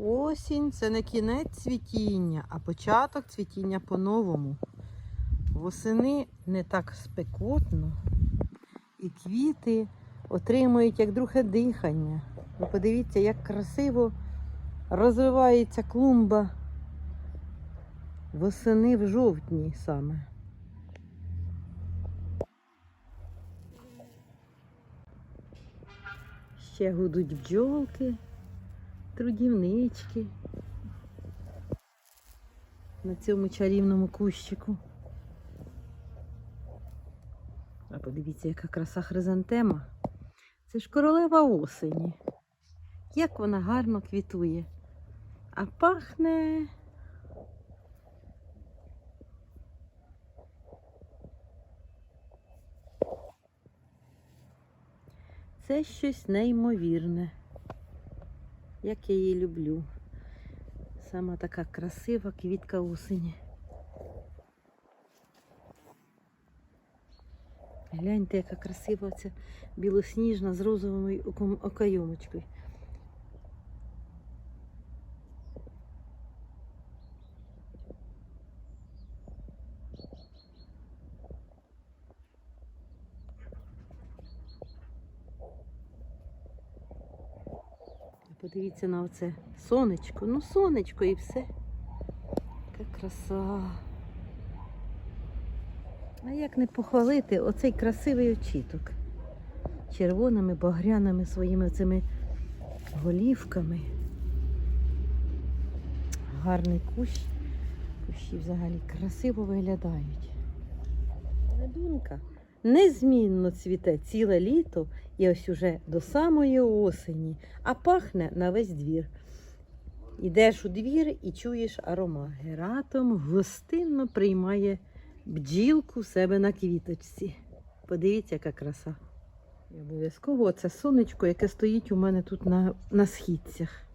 Осінь це не кінець цвітіння, а початок цвітіння по-новому. Восени не так спекотно, і квіти отримують як друге дихання. Ви подивіться, як красиво розвивається клумба восени в жовтні саме. Ще гудуть бджолки, трудівнички на цьому чарівному кущику. А подивіться, яка краса хризантема. Це ж королева осені. Як вона гарно квітує. А пахне. Це щось неймовірне. Як я її люблю. Сама така красива квітка осені. Гляньте, яка красива ця білосніжна з розовою окайомочкою. Подивіться на оце сонечко. Ну, сонечко і все. Яка краса. А як не похвалити оцей красивий очіток. Червоними, багряними своїми цими голівками. Гарний кущ. Кущі взагалі красиво виглядають. Медунка незмінно цвіте ціле літо і ось уже до самої осені, а пахне на весь двір. Ідеш у двір і чуєш аромат. Гератом гостинно приймає бджілку в себе на квіточці. Подивіться, яка краса. Обов'язково це сонечко, яке стоїть у мене тут на, на східцях.